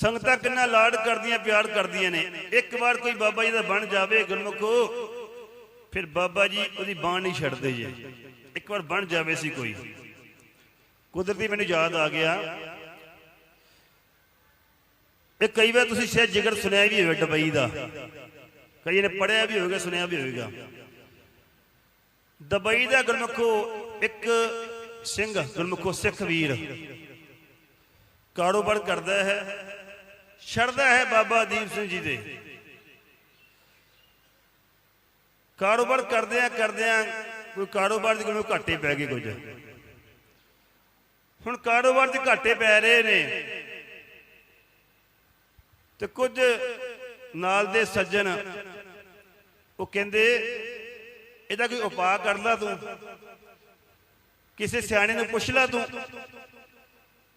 ਸੰਗਤਾਂ ਕਿੰਨਾ ਲਾਡ ਕਰਦੀਆਂ, ਪਿਆਰ ਕਰਦੀਆਂ ਨੇ। ਇੱਕ ਵਾਰ ਕੋਈ ਬਾਬਾ ਜੀ ਦਾ ਬਣ ਜਾਵੇ ਗੁਰਮੁਖੋ, ਫਿਰ ਬਾਬਾ ਜੀ ਉਹਦੀ ਬਾਣ ਨਹੀਂ ਛੱਡਦੇ ਜੇ। ਇੱਕ ਵਾਰ ਬਣ ਜਾਵੇ ਸੀ ਕੋਈ। ਕੁਦਰਤੀ ਮੈਨੂੰ ਯਾਦ ਆ ਗਿਆ। ਇਹ ਕਈ ਵਾਰ ਤੁਸੀਂ ਸ਼ਾਇਦ ਜਿਗਰ ਸੁਣਿਆ ਵੀ ਹੋਵੇ ਡਬਈ ਦਾ। ਕਈ ਨੇ ਪੜਿਆ ਵੀ ਹੋਵੇਗਾ, ਸੁਣਿਆ ਵੀ ਹੋਵੇਗਾ। ਦੁਬਈ ਦਾ ਗੁਰਮੁਖੋ, ਇੱਕ ਸਿੰਘ, ਗੁਰਮੁਖੋ ਸਿੱਖ ਵੀਰ। ਕਾਰੋਬਾਰ ਕਰਦਾ ਹੈ। ਛੜਦਾ ਹੈ ਬਾਬਾ ਦੀਪ ਸਿੰਘ ਜੀ ਦੇ। ਕਾਰੋਬਾਰ ਕਰਦਿਆਂ ਕਰਦਿਆਂ ਕੋਈ ਕਾਰੋਬਾਰ ਦੇ ਕੋਲ ਘਾਟੇ ਪੈ ਗਏ ਕੁਝ? ਹੁਣ ਕਾਰੋਬਾਰ ਦੇ ਘਾਟੇ ਪੈ ਰਹੇ ਨੇ। ਤੇ ਕੁਝ ਨਾਲ ਦੇ ਸੱਜਣ, ਉਹ ਕਹਿੰਦੇ, ਇਹਦਾ ਕੋਈ ਉਪਾਅ ਕਰ ਲਾ ਤੂੰ। ਕਿਸੇ ਸਿਆਣੇ ਨੂੰ ਪੁੱਛ ਲਾ ਤੂੰ।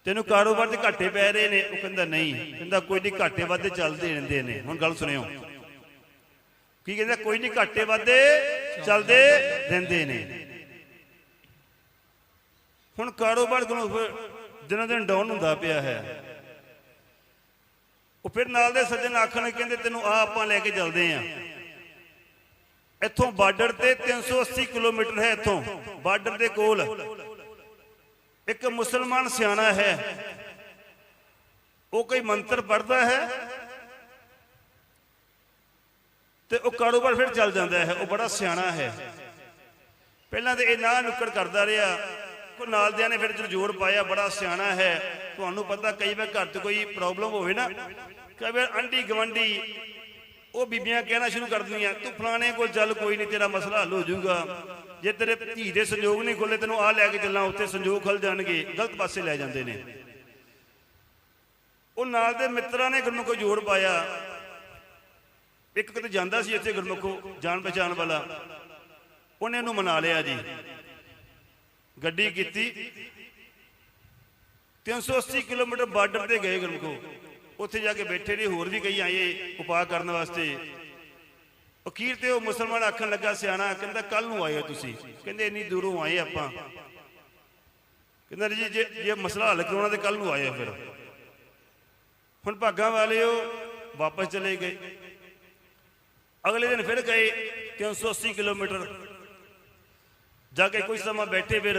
ਤੈਨੂੰ ਕਾਰੋਬਾਰ ਦੇ ਘਾਟੇ ਪੈ ਰਹੇ ਨੇ। ਉਹ ਕਹਿੰਦਾ ਨਹੀਂ। ਕਹਿੰਦਾ ਕੋਈ ਨਹੀਂ, ਘਾਟੇ ਵਾਧੇ ਚੱਲਦੇ ਰਹਿੰਦੇ ਨੇ। ਹੁਣ ਗੱਲ ਸੁਣਿਓ। ਕੀ ਕਹਿੰਦਾ? ਕੋਈ ਨਹੀਂ, ਘਾਟੇ ਵਾਧੇ ਚੱਲਦੇ ਰਹਿੰਦੇ ਨੇ। ਹੁਣ ਕਾਰੋਬਾਰ ਕੋਲੋਂ ਦਿਨੋਂ ਦਿਨ ਡਾਊਨ ਹੁੰਦਾ ਪਿਆ ਹੈ। ਉਹ ਫਿਰ ਨਾਲ ਦੇ ਸੱਜਣ ਆਖਣ ਕਹਿੰਦੇ ਤੈਨੂੰ ਆ ਆਪਾਂ ਲੈ ਕੇ ਚੱਲਦੇ ਆਂ। ਇੱਥੋਂ ਬਾਰਡਰ ਤੇ 380 ਕਿਲੋਮੀਟਰ ਹੈ ਇੱਥੋਂ। ਬਾਰਡਰ ਦੇ ਕੋਲ। ਇੱਕ ਮੁਸਲਮਾਨ ਸਿਆਣਾ ਹੈ। ਉਹ ਕੋਈ ਮੰਤਰ ਪੜਦਾ ਹੈ ਤੇ ਉਹ ਕਾਰੋਬਾਰ ਫਿਰ ਚੱਲ ਜਾਂਦਾ ਹੈ। ਉਹ ਬੜਾ ਸਿਆਣਾ ਹੈ। ਪਹਿਲਾਂ ਤੇ ਇਹ ਨਾ ਨੁੱਕੜ ਕਰਦਾ ਰਿਹਾ। ਕੋ ਨਾਲਦਿਆਂ ਨੇ ਫਿਰ ਜਦੋਂ ਜ਼ੋਰ ਪਾਇਆ, ਬੜਾ ਸਿਆਣਾ ਹੈ। ਤੁਹਾਨੂੰ ਪਤਾ ਕਈ ਵਾਰ ਘਰ 'ਚ ਕੋਈ ਪ੍ਰੋਬਲਮ ਹੋਵੇ ਨਾ, ਕਈ ਵਾਰ ਆਂਢੀ ਗਵੰਡੀ ਉਹ ਬੀਬੀਆਂ ਕਹਿਣਾ ਸ਼ੁਰੂ ਕਰ ਦਿੰਦੀਆਂ ਤੂੰ ਫਲਾਣੇ ਕੋਲ ਚੱਲ, ਕੋਈ ਨਹੀਂ, ਤੇਰਾ ਮਸਲਾ ਹੱਲ ਹੋ ਜਾਊਗਾ। ਜੇ ਤੇਰੇ ਧੀ ਦੇ ਸੰਜੋਗ ਨਹੀਂ ਖੁੱਲੇ ਤੈਨੂੰ ਆ ਲੈ ਕੇ ਚੱਲਾਂ, ਉੱਥੇ ਸੰਜੋਗ ਖੁੱਲ ਜਾਣਗੇ, ਗਲਤ ਪਾਸੇ ਲੈ ਜਾਂਦੇ ਨੇ। ਉਹ ਨਾਲ ਦੇ ਮਿੱਤਰਾਂ ਨੇ ਗੁਰਮੁਖੋ ਜੋੜ ਪਾਇਆ। ਇੱਕ ਕਿਤੇ ਜਾਂਦਾ ਸੀ ਇੱਥੇ ਗੁਰਮੁਖੋ, ਜਾਣ ਪਛਾਣ ਵਾਲਾ। ਉਹਨੇ ਉਹਨੂੰ ਮਨਾ ਲਿਆ ਜੀ। ਗੱਡੀ ਕੀਤੀ। 380 ਕਿਲੋਮੀਟਰ ਬਾਰਡਰ ਤੇ ਗਏ ਗੁਰਮੁਖੋ। ਉੱਥੇ ਜਾ ਕੇ ਬੈਠੇ ਨੇ, ਹੋਰ ਵੀ ਕਈ ਆਏ ਉਪਾਅ ਕਰਨ ਵਾਸਤੇ। ਅਖੀਰ ਤੇ ਉਹ ਮੁਸਲਮਾਨ ਆਖਣ ਲੱਗਾ, ਸਿਆਣਾ, ਕਹਿੰਦਾ ਕੱਲ ਨੂੰ ਆਏ ਹੋ ਤੁਸੀਂ। ਕਹਿੰਦੇ, ਇੰਨੀ ਦੂਰੋਂ ਆਏ ਆਪਾਂ। ਕਹਿੰਦਾ, ਜੀ, ਜੇ ਜੇ ਮਸਲਾ ਹੱਲ ਕਰਾਉਣਾ ਤੇ ਕੱਲ ਨੂੰ ਆਏ ਆ ਫਿਰ। ਹੁਣ ਭਾਗਾਂ ਵਾਲਿਓ, ਵਾਪਸ ਚਲੇ ਗਏ। ਅਗਲੇ ਦਿਨ ਫਿਰ ਗਏ 380 ਕਿਲੋਮੀਟਰ। ਜਾ ਕੇ ਕੋਈ ਸਮਾਂ ਬੈਠੇ ਫਿਰ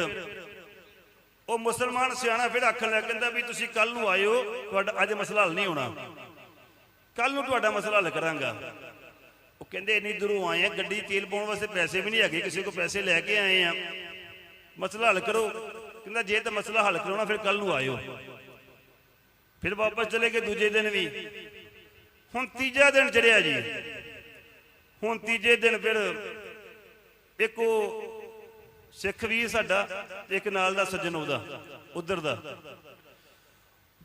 ਉਹ ਮੁਸਲਮਾਨ ਸਿਆਣਾ ਫਿਰ ਆਖਣ ਲੱਗ ਕਹਿੰਦਾ ਵੀ ਤੁਸੀਂ ਕੱਲ ਨੂੰ ਆਇਓ, ਤੁਹਾਡਾ ਅੱਜ ਮਸਲਾ ਹੱਲ ਨਹੀਂ ਹੋਣਾ। ਕੱਲ ਨੂੰ ਤੁਹਾਡਾ ਮਸਲਾ ਹੱਲ ਕਰਾਂਗਾ। ਉਹ ਕਹਿੰਦੇ ਇੰਨੀ ਦੂਰੋਂ ਆਏ ਆ, ਗੱਡੀ ਤੇਲ ਪਾਉਣ ਵਾਸਤੇ ਪੈਸੇ ਵੀ ਨਹੀਂ ਹੈਗੇ, ਕਿਸੇ ਕੋਲ ਪੈਸੇ ਲੈ ਕੇ ਆਏ ਆ। ਮਸਲਾ ਹੱਲ ਕਰੋ। ਕਹਿੰਦਾ ਜੇ ਤਾਂ ਮਸਲਾ ਹੱਲ ਕਰਾਉਣਾ, ਫਿਰ ਕੱਲ ਨੂੰ ਆਇਓ। ਫਿਰ ਵਾਪਸ ਚਲੇ ਗਏ ਦੂਜੇ ਦਿਨ ਵੀ। ਹੁਣ ਤੀਜਾ ਦਿਨ ਚੜਿਆ ਜੀ। ਹੁਣ ਤੀਜੇ ਦਿਨ ਫਿਰ ਇੱਕ ਉਹ ਸਿੱਖ ਵੀ ਸਾਡਾ ਤੇ ਇੱਕ ਨਾਲ ਦਾ ਸੱਜਣ ਉਹਦਾ, ਉਧਰ ਦਾ।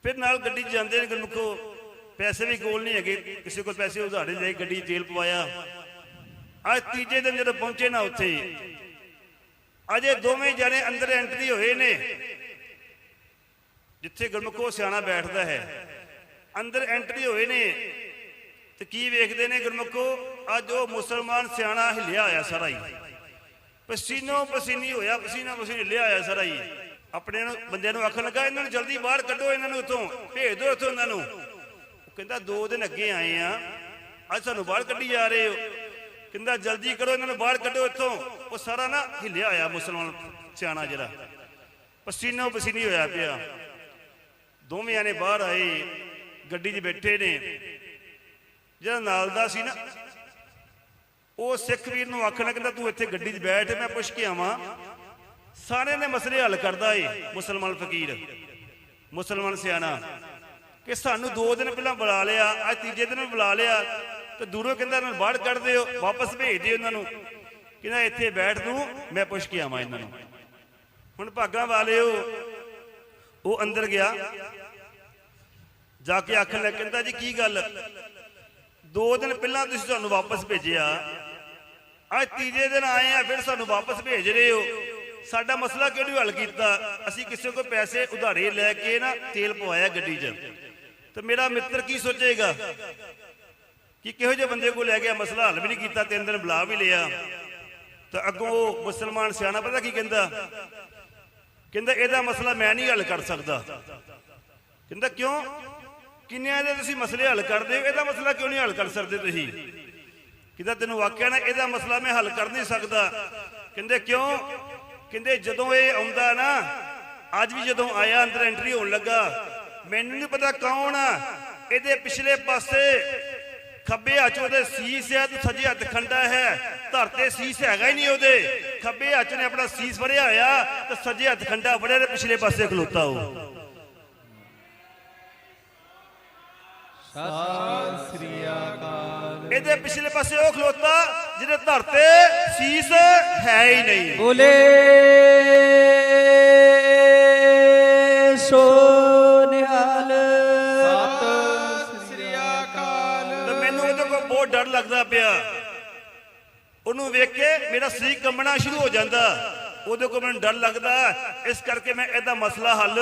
ਫਿਰ ਨਾਲ ਗੱਡੀ 'ਚ ਜਾਂਦੇ ਨੇ, ਗੁਰਮੁਖੋ, ਪੈਸੇ ਵੀ ਕੋਲ ਨਹੀਂ ਹੈਗੇ, ਕਿਸੇ ਕੋਲ ਪੈਸੇ ਉਧਾਰੇ ਲੈ ਗੱਡੀ ਤੇਲ ਪਵਾਇਆ। ਅੱਜ ਤੀਜੇ ਦਿਨ ਜਦੋਂ ਪਹੁੰਚੇ ਨਾ ਉੱਥੇ, ਅਜੇ ਦੋਵੇਂ ਜਣੇ ਅੰਦਰ ਐਂਟਰੀ ਹੋਏ ਨੇ, ਜਿੱਥੇ ਗੁਰਮੁਖੋ ਸਿਆਣਾ ਬੈਠਦਾ ਹੈ। ਅੰਦਰ ਐਂਟਰੀ ਹੋਏ ਨੇ, ਤੇ ਕੀ ਵੇਖਦੇ ਨੇ ਗੁਰਮੁਖੋ, ਅੱਜ ਉਹ ਮੁਸਲਮਾਨ ਸਿਆਣਾ ਹਿੱਲਿਆ ਹੋਇਆ ਸਾਰਾ ਹੀ। ਪਸੀਨੋ ਪਸੀਨੀ ਹੋਇਆ, ਪਸੀਨਾ ਪਸੀਨੀ ਹਿੱਲਿਆ ਹੋਇਆ ਸਾਰਾ ਹੀ ਆਪਣੇ ਨੂੰ ਬੰਦਿਆਂ ਨੂੰ ਆਖਣ ਲੱਗਾ, ਇਹਨਾਂ ਨੂੰ ਜਲਦੀ ਬਾਹਰ ਕੱਢੋ, ਇਹਨਾਂ ਨੂੰ ਇੱਥੋਂ, ਭੇਜ ਦਿਓ ਇੱਥੋਂ ਇਹਨਾਂ ਨੂੰ। ਉਹ ਕਹਿੰਦਾ, ਦੋ ਦਿਨ ਅੱਗੇ ਆਏ ਆ। ਅੱਜ ਸਾਨੂੰ ਬਾਹਰ ਕੱਢੀ ਜਾ ਰਹੇ ਹੋ। ਕਹਿੰਦਾ, ਜਲਦੀ ਕਰੋ, ਇਹਨਾਂ ਨੂੰ ਬਾਹਰ ਕੱਢੋ ਇੱਥੋਂ। ਉਹ ਸਾਰਾ ਨਾ ਹਿੱਲਿਆ ਹੋਇਆ ਮੁਸਲਮਾਨ ਸਿਆਣਾ ਜਿਹੜਾ। ਪਸੀਨੋ ਪਸੀਨੀ ਹੋਇਆ ਪਿਆ। ਦੋਵੇਂ ਆਨੇ ਬਾਹਰ ਆਏ, ਗੱਡੀ 'ਚ ਬੈਠੇ ਨੇ। ਜਿਹੜਾ ਨਾਲ ਦਾ ਸੀ ਨਾ ਉਹ ਸਿੱਖ ਵੀਰ ਨੂੰ ਆਖਣ ਕਹਿੰਦਾ ਤੂੰ ਇੱਥੇ ਗੱਡੀ 'ਚ ਬੈਠ, ਮੈਂ ਪੁੱਛ ਕੇ ਆਵਾਂ। ਸਾਰੇ ਨੇ ਮਸਲੇ ਹੱਲ ਕਰਦਾ ਏ, ਮੁਸਲਮਾਨ ਫਕੀਰ। ਮੁਸਲਮਾਨ ਸਿਆਣਾ। ਕਿ ਸਾਨੂੰ ਦੋ ਦਿਨ ਪਹਿਲਾਂ ਬੁਲਾ ਲਿਆ, ਅੱਜ ਤੀਜੇ ਦਿਨ ਬੁਲਾ ਲਿਆ, ਤੇ ਦੂਰੋਂ ਕਹਿੰਦਾ ਇਹਨਾਂ ਨੂੰ ਬਾਹਰ ਕੱਢ ਦਿਓ, ਵਾਪਸ ਭੇਜ ਦਿਓ ਇਹਨਾਂ ਨੂੰ। ਕਹਿੰਦਾ, ਇੱਥੇ ਬੈਠ ਤੂੰ, ਮੈਂ ਪੁੱਛ ਕੇ ਆਵਾਂ ਇਹਨਾਂ ਨੂੰ। ਹੁਣ ਭਾਗਾਂ ਵਾਲਿਓ ਉਹ ਅੰਦਰ ਗਿਆ। ਜਾ ਕੇ ਆਖਣ ਲੱਗ, ਕਹਿੰਦਾ ਜੀ, ਕੀ ਗੱਲ? ਦੋ ਦਿਨ ਪਹਿਲਾਂ ਤੁਸੀਂ ਤੁਹਾਨੂੰ ਵਾਪਸ ਭੇਜਿਆ। ਅੱਜ ਤੀਜੇ ਦਿਨ ਆਏ ਆ, ਫਿਰ ਸਾਨੂੰ ਵਾਪਸ ਭੇਜ ਰਹੇ ਹੋ। ਸਾਡਾ ਮਸਲਾ ਕਿਉਂ ਨਹੀਂ ਹੱਲ ਕੀਤਾ? ਅਸੀਂ ਕਿਸੇ ਕੋਲ ਪੈਸੇ ਉਧਾਰੇ ਲੈ ਕੇ ਨਾ ਤੇਲ ਪਵਾਇਆ ਗੱਡੀ 'ਚ। ਤੇ ਮੇਰਾ ਮਿੱਤਰ ਕੀ ਸੋਚੇਗਾ ਕਿ ਕਿਹੋ ਜਿਹੇ ਬੰਦੇ ਕੋਲ ਲੈ ਗਿਆ, ਮਸਲਾ ਹੱਲ ਵੀ ਨਹੀਂ ਕੀਤਾ, ਤਿੰਨ ਦਿਨ ਬੁਲਾ ਵੀ ਲਿਆ। ਤਾਂ ਅੱਗੋਂ ਉਹ ਮੁਸਲਮਾਨ ਸਿਆਣਾ ਪਤਾ ਕੀ ਕਹਿੰਦਾ? ਕਹਿੰਦਾ, ਇਹਦਾ ਮਸਲਾ ਮੈਂ ਨਹੀਂ ਹੱਲ ਕਰ ਸਕਦਾ। ਕਹਿੰਦਾ, ਕਿਉਂ? ਕਿੰਨਿਆਂ ਦੇ ਤੁਸੀਂ ਮਸਲੇ ਹੱਲ ਕਰਦੇ ਹੋ? ਇਹਦਾ ਮਸਲਾ ਕਿਉਂ ਨਹੀਂ ਹੱਲ ਕਰ ਸਕਦੇ ਤੁਸੀਂ? ਕਿਦਾ ਤੈਨੂੰ ਵਾਕਿਆ ਨਾ ਇਹਦਾ ਮਸਲਾ ਮੈਂ ਹੱਲ ਕਰ ਨਹੀਂ ਸਕਦਾ? ਕਹਿੰਦੇ ਕਿਉਂ? ਕਹਿੰਦੇ ਜਦੋਂ ਇਹ ਆਉਂਦਾ ਨਾ, ਅੱਜ ਵੀ ਜਦੋਂ ਆਇਆ, ਅੰਦਰ ਐਂਟਰੀ ਹੋਣ ਲੱਗਾ, ਮੈਨੂੰ ਨਹੀਂ ਪਤਾ ਕੌਣ ਆ। ਇਹਦੇ ਪਿਛਲੇ ਪਾਸੇ ਖੱਬੇ ਹੱਥ ਉਹਦੇ ਸੀਸ ਹੈ ਤੇ ਸੱਜੇ ਹੱਥ ਖੰਡਾ ਹੈ। ਧਰ ਸੀਸ ਹੈਗਾ ਹੀ ਨਹੀਂ ਉਹਦੇ। ਖੱਬੇ ਹੱਥ ਨੇ ਆਪਣਾ ਸੀਸ ਫੜਿਆ ਹੋਇਆ, ਤੇ ਸੱਜੇ ਹੱਥ ਖੰਡਾ ਫੜਿਆ ਤੇ ਪਿਛਲੇ ਪਾਸੇ ਖਲੋਤਾ ਉਹ। ਸਤਿ ਸ੍ਰੀ ਅਕਾਲ। ਇਹਦੇ ਪਿਛਲੇ ਪਾਸੇ ਉਹ ਖਲੋਤਾ ਜਿਹਦੇ ਧਰ ਤੇ ਸੀਸ ਹੈ ਹੀ ਨਹੀਂ। ਬੋਲੇ ਸੋ ਨਿਹਾਲ। ਸਤਿ ਸ੍ਰੀ ਅਕਾਲ ਤੇ ਮੈਨੂੰ ਉਹਦੇ ਕੋਲ ਬਹੁਤ ਡਰ ਲੱਗਦਾ ਪਿਆ। ਉਹਨੂੰ ਵੇਖ ਕੇ ਮੇਰਾ ਸਰੀਰ ਕੰਬਣਾ ਸ਼ੁਰੂ ਹੋ ਜਾਂਦਾ। ਉਹਦੇ ਕੋਲ ਮੈਨੂੰ ਡਰ ਲੱਗਦਾ। ਇਸ ਕਰਕੇ ਮੈਂ ਇਹਦਾ ਮਸਲਾ ਹੱਲ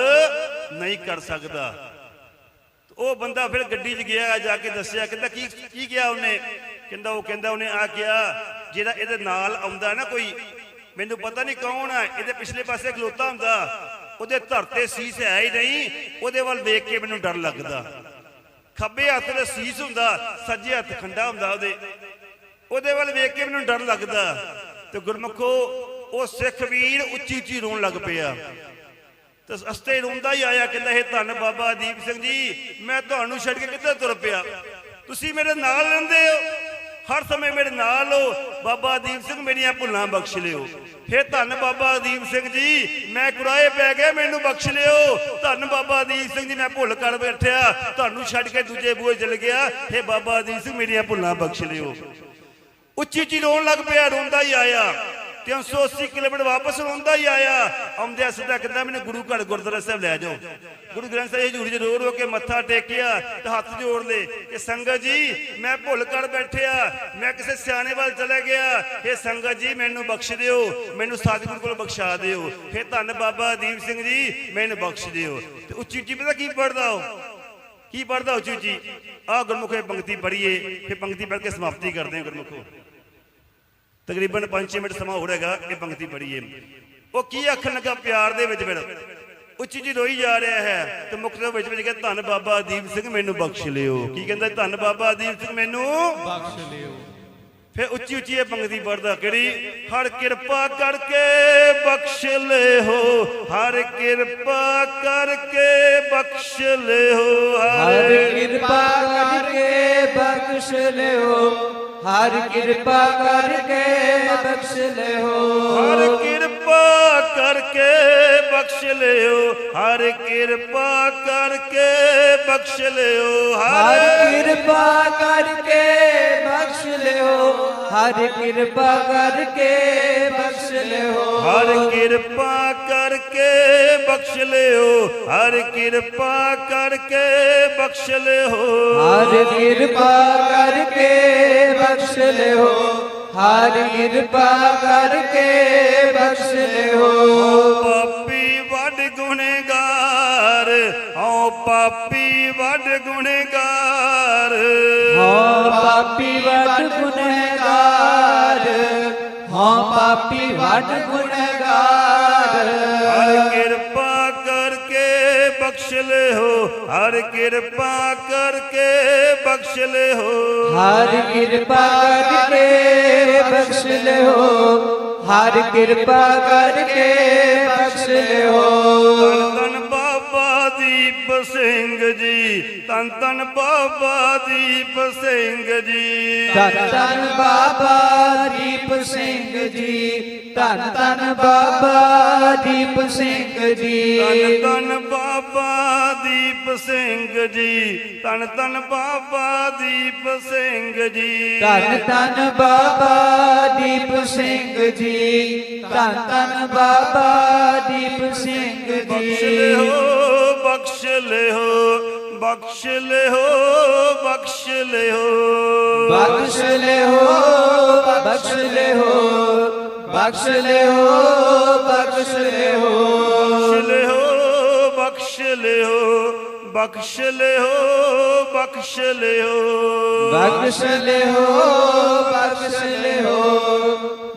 ਨਹੀਂ ਕਰ ਸਕਦਾ। ਉਹ ਬੰਦਾ ਫਿਰ ਗੱਡੀ 'ਚ ਗਿਆ, ਜਾ ਕੇ ਦੱਸਿਆ, ਕਹਿੰਦਾ ਕੀ ਕੀ ਕਿਹਾ ਉਹਨੇ? ਕਹਿੰਦਾ ਉਹ ਕਹਿੰਦਾ ਉਹਨੇ ਆ ਕਿਹਾ, ਜਿਹੜਾ ਇਹਦੇ ਨਾਲ ਆਉਂਦਾ ਨਾ ਕੋਈ, ਮੈਨੂੰ ਪਤਾ ਨਹੀਂ ਕੌਣ ਆ, ਇਹਦੇ ਪਿਛਲੇ ਪਾਸੇ ਖਲੋਤਾ ਹੁੰਦਾ, ਉਹਦੇ ਧਰ ਸੀਸ ਹੈ ਹੀ ਨਹੀਂ, ਉਹਦੇ ਵੱਲ ਵੇਖ ਕੇ ਮੈਨੂੰ ਡਰ ਲੱਗਦਾ। ਖੱਬੇ ਹੱਥ ਤੇ ਸੀਸ ਹੁੰਦਾ, ਸੱਜੇ ਹੱਥ ਖੰਡਾ ਹੁੰਦਾ ਉਹਦੇ। ਉਹਦੇ ਵੱਲ ਵੇਖ ਕੇ ਮੈਨੂੰ ਡਰ ਲੱਗਦਾ, ਤੇ ਗੁਰਮਖੋ, ਉਹ ਸਿੱਖ ਵੀਰ ਉੱਚੀ ਉੱਚੀ ਰੋਣ ਲੱਗ ਪਿਆ। ਤੇ ਅਸਤੇ ਰੋਂਦਾ ਹੀ ਆਇਆ, ਕਹਿੰਦਾ ਇਹ ਧੰਨ ਬਾਬਾ ਦੀਪ ਸਿੰਘ ਜੀ, ਮੈਂ ਤੁਹਾਨੂੰ ਛੱਡ ਕੇ ਕਿੱਥੇ ਤੁਰ ਪਿਆ? ਤੁਸੀਂ ਮੇਰੇ ਨਾਲ ਰਹਿੰਦੇ ਹੋ। ਹਰ ਸਮੇਂ ਮੇਰੇ ਨਾਲ ਹੋ ਬਾਬਾ ਦੀਪ ਸਿੰਘ, ਮੇਰੀਆਂ ਭੁੱਲਾਂ ਬਖਸ਼ ਲਿਓ। ਫਿਰ ਧੰਨ ਬਾਬਾ ਦੀਪ ਸਿੰਘ ਜੀ, ਮੈਂ ਕੁਰਾਏ ਪੈ ਗਿਆ, ਮੈਨੂੰ ਬਖਸ਼ ਲਿਓ। ਧੰਨ ਬਾਬਾ ਦੀਪ ਸਿੰਘ ਜੀ, ਮੈਂ ਭੁੱਲ ਕਰ ਬੈਠਿਆ। ਤੁਹਾਨੂੰ ਛੱਡ ਕੇ ਦੂਜੇ ਬੂਹੇ ਚਲ ਗਿਆ। ਫੇ ਬਾਬਾ ਦੀਪ ਸਿੰਘ, ਮੇਰੀਆਂ ਭੁੱਲਾਂ ਬਖਸ਼ ਲਿਓ। ਉੱਚੀ ਉੱਚੀ ਰੋਣ ਲੱਗ ਪਿਆ, ਰੋਂਦਾ ਹੀ ਆਇਆ। 380 ਕਿਲੋਮੀਟਰ ਵਾਪਸ ਰੋਂਦਾ ਹੀ ਆਇਆ। ਆਉਂਦਿਆ ਸਿੱਧਾ ਕਹਿੰਦਾ, ਮੈਨੂੰ ਗੁਰੂ ਘਰ ਗੁਰਦੁਆਰਾ ਸਾਹਿਬ ਲੈ ਜਾਓ। ਗੁਰੂ ਗ੍ਰੰਥ ਸਾਹਿਬ ਹਜ਼ੂਰੀ 'ਚ ਰੋ ਰੋ ਕੇ ਮੱਥਾ ਟੇਕਿਆ ਤੇ ਹੱਥ ਜੋੜ ਲੇ ਕਿ, ਸੰਗਤ ਜੀ, ਮੈਂ ਭੁੱਲ ਕਰ ਬੈਠਿਆ। ਮੈਂ ਕਿਸੇ ਸਿਆਣੇ ਵੱਲ ਚਲਾ ਗਿਆ। ਇਹ ਸੰਗਤ ਜੀ, ਮੈਨੂੰ ਬਖਸ਼ ਦਿਓ। ਮੈਨੂੰ ਸਤਿਗੁਰੂ ਕੋਲ ਬਖਸ਼ਾ ਦਿਓ। ਫਿਰ ਧੰਨ ਬਾਬਾ ਦੀਪ ਸਿੰਘ ਜੀ, ਮੈਨੂੰ ਬਖਸ਼ ਦਿਓ। ਤੇ ਉੱਚੀ ਉੱਚੀ ਪਤਾ ਕੀ ਪੜਦਾ ਉਹ? ਕੀ ਪੜਦਾ ਉੱਚੀ ਉੱਚੀ ਆ ਗੁਰਮੁਖੇ ਪੰਕਤੀ ਪੜ੍ਹੀਏ, ਫਿਰ ਪੰਕਤੀ ਪੜ੍ਹ ਕੇ ਸਮਾਪਤੀ ਕਰਦੇ ਹਾਂ ਗੁਰਮੁਖੋ। ਤਕਰੀਬਨ 5 ਮਿੰਟ ਸਮਾਂ ਹੋ ਰਹੇਗਾ ਇਹ ਪੰਕਤੀ ਪੜ੍ਹੀਏ। ਉਹ ਕੀ ਆਖਣ ਲੱਗਾ ਪਿਆਰ ਦੇ ਵਿੱਚ ਫਿਰ? ਉੱਚੀ ਜੀ ਰੋਈ ਜਾ ਰਿਹਾ ਹੈ ਤੇ ਮੁਕਤ ਵਿੱਚ ਵਿੱਚ ਕਹਿੰਦਾ ਧੰਨ ਬਾਬਾ ਦੀਪ ਸਿੰਘ ਮੈਨੂੰ ਬਖਸ਼ ਲਿਓ। ਕੀ ਕਹਿੰਦਾ, ਧੰਨ ਬਾਬਾ ਦੀਪ ਸਿੰਘ ਮੈਨੂੰ ਬਖਸ਼ ਲਿਓ। ਫਿਰ ਉੱਚੀ ਉੱਚੀ ਇਹ ਪੰਗਤੀ ਪੜਦਾ ਕਿਹੜੀ? ਹਰ ਕਿਰਪਾ ਕਰਕੇ ਬਖਸ਼ ਲਿਓ, ਹਰ ਕਿਰਪਾ ਕਰਕੇ ਬਖਸ਼ ਲਿਓ ਹਰ ਕਿਰਪਾ ਕਰਕੇ ਬਖਸ਼ ਲਿਓ। ਹਰ ਕਿਰਪਾ ਕਰਕੇ ਬਖਸ਼ ਲਿਓ। ਹਰ ਕਿਰਪਾ ਕਰਕੇ ਬਖਸ਼ ਲਿਓ। ਹਰ ਕਿਰਪਾ ਕਰਕੇ ਬਖਸ਼ ਲਿਓ। ਹਰ ਕਿਰਪਾ ਕਰਕੇ ਹਰ ਕਿਰਪਾ ਕਰਕੇ ਬਖਸ਼ ਲਿਓ। ਹਰ ਕਿਰਪਾ ਕਰਕੇ ਬਖਸ਼ ਲਿਓ। ਹਰ ਕਿਰਪਾ ਕਰਕੇ ਬਖਸ਼ ਲਿਓ। ਹਰ ਕਿਰਪਾ ਕਰਕੇ ਬਖਸ਼ ਲਿਓ। ਹਰ ਕਿਰਪਾ ਕਰਕੇ ਬਖਸ਼ ਲਿਓ। ਪਾਪੀ ਵੱਡ ਹਉ ਪਾਪੀ ਵੱਡ ਗੁਨੇਗਾਰ ਹਾਂ ਪਾਪੀ ਵੱਡ ਗੁਨਹਗਾਰ ਹਾਂ ਪਾਪੀ ਵੱਡ ਗੁਨਹਗਾਰ ਹਰ ਕਿਰਪਾ ਕਰਕੇ ਬਖਸ਼ ਲਿਓ ਹਰ ਕਿਰਪਾ ਕਰਕੇ ਬਖਸ਼ ਲਿਓ। ਹਰ ਕਿਰਪਾ ਕਰਕੇ ਬਖਸ਼ ਲਿਓ ਹਰ ਕਿਰਪਾ ਕਰਕੇ ਬਖਸ਼ ਲਿਓ। ਸਿੰਘ ਜੀ ਧੰਨ ਧੰਨ ਬਾਬਾ ਦੀਪ ਸਿੰਘ ਜੀ। ਧੰਨ ਧੰਨ ਬਾਬਾ ਦੀਪ ਸਿੰਘ ਜੀ ਧੰਨ ਧੰਨ ਬਾਬਾ ਦੀਪ ਸਿੰਘ ਜੀ। ਧੰਨ ਧੰਨ ਬਾਬਾ ਦੀਪ ਸਿੰਘ ਜੀ ਧੰਨ ਧੰਨ ਬਾਬਾ ਦੀਪ ਸਿੰਘ ਜੀ। ਧੰਨ ਧੰਨ ਬਾਬਾ ਦੀਪ ਸਿੰਘ ਜੀ ਧੰਨ ਧੰਨ ਬਾਬਾ ਦੀਪ ਸਿੰਘ ਬਖਸ਼ ਜੀ। ਲਿਓ ਬਖਸ਼ ਲਿਓ ਬਖਸ਼ ਲਿਓ ਬਖਸ਼ ਲਿਓ ਬਖਸ਼ ਲਿਓ ਬਖਸ਼ ਲਿਓ ਬਖਸ਼ ਲਿਓ ਬਖਸ਼ ਲਿਓ ਬਖਸ਼ ਲਿਓ ਬਖਸ਼ ਲਿਓ ਬਖਸ਼ ਲਿਓ ਬਖਸ਼ ਲਿਓ ਬਖਸ਼ ਲਿਓ ਬਖਸ਼ ਲਿਓ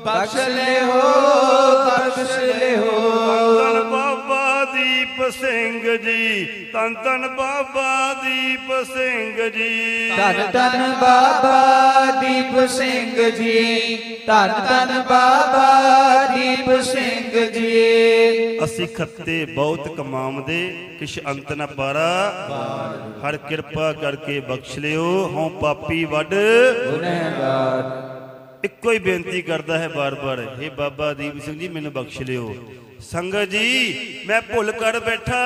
ਬਖਸ਼ ਲਿਓ ਬਖਸ਼ ਲਿਓ ਸਿੰਘ ਜੀ ਤਨ ਤਨ ਬਾਬਾ ਦੀਪ ਸਿੰਘ ਜੀ। ਧੰਨ ਧੰਨ ਬਾਬਾ ਦੀਪ ਸਿੰਘ ਜੀ ਧੰਨ ਧੰਨ ਬਾਬਾ ਦੀਪ ਸਿੰਘ ਜੀ। ਅਸੀਂ ਖੱਤੇ ਬਹੁਤ ਕਮਾਉਂਦੇ ਕਿਛ ਅੰਤ ਨ ਪਾਰਾ। ਹਰ ਕਿਰਪਾ ਕਰਕੇ ਬਖਸ਼ ਲਿਓ ਹਉ ਪਾਪੀ ਵੱਡ। ਗੁਨਹਗਾਰ। ਇੱਕੋ ਹੀ ਬੇਨਤੀ ਕਰਦਾ ਹੈ ਬਾਰ-ਬਾਰ हे ਬਾਬਾ ਦੀਪ ਸਿੰਘ ਜੀ ਮੈਨੂੰ ਬਖਸ਼ ਲਿਓ। ਸੰਗਤ ਜੀ, ਮੈਂ ਭੁੱਲ ਕਰ ਬੈਠਾ।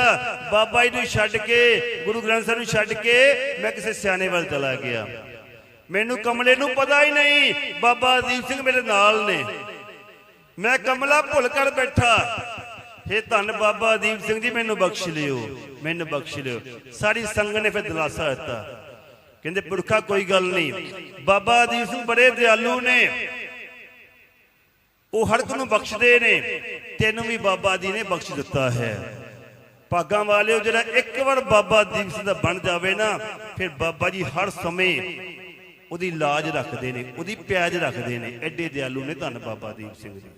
ਬਾਬਾ ਜੀ ਨੂੰ ਛੱਡ ਕੇ, ਗੁਰੂ ਗ੍ਰੰਥ ਸਾਹਿਬ ਨੂੰ ਛੱਡ ਕੇ ਮੈਂ ਕਿਸੇ ਸਿਆਣੇ ਵੱਲ ਚਲਾ ਗਿਆ। ਮੈਨੂੰ ਕਮਲੇ ਨੂੰ ਪਤਾ ਹੀ ਨਹੀਂ, ਬਾਬਾ ਦੀਪ ਸਿੰਘ ਮੇਰੇ ਨਾਲ ਨੇ। ਮੈਂ ਕਮਲਾ ਭੁੱਲ ਕਰ ਬੈਠਾ। ਹੇ ਧੰਨ ਬਾਬਾ ਦੀਪ ਸਿੰਘ ਜੀ, ਮੈਨੂੰ ਬਖਸ਼ ਲਿਓ, ਮੈਨੂੰ ਬਖਸ਼ ਲਿਓ। ਸਾਰੀ ਸੰਗਤ ਨੇ ਫਿਰ ਦਿਲਾਸਾ ਦਿੱਤਾ। ਕਹਿੰਦੇ, ਪੁਰਖਾ ਕੋਈ ਗੱਲ ਨਹੀਂ। ਬਾਬਾ ਦੀਪ ਸਿੰਘ ਬੜੇ ਦਿਆਲੂ ਨੇ। ਉਹ ਹਰ ਇੱਕ ਨੂੰ ਬਖਸ਼ਦੇ ਨੇ ਤੈਨੂੰ ਵੀ ਬਾਬਾ ਜੀ ਨੇ ਬਖਸ਼ ਦਿੱਤਾ ਹੈ। ਭਾਗਾਂ ਵਾਲਿਓ, ਜਿਹੜਾ ਇੱਕ ਵਾਰ ਬਾਬਾ ਦੀਪ ਸਿੰਘ ਦਾ ਬਣ ਜਾਵੇ ਨਾ, ਫਿਰ ਬਾਬਾ ਜੀ ਹਰ ਸਮੇਂ ਉਹਦੀ ਲਾਜ ਰੱਖਦੇ ਨੇ, ਉਹਦੀ ਪਿਆਜ ਰੱਖਦੇ ਨੇ। ਐਡੇ ਦਿਆਲੂ ਨੇ ਧੰਨ ਬਾਬਾ ਦੀਪ ਸਿੰਘ ਜੀ।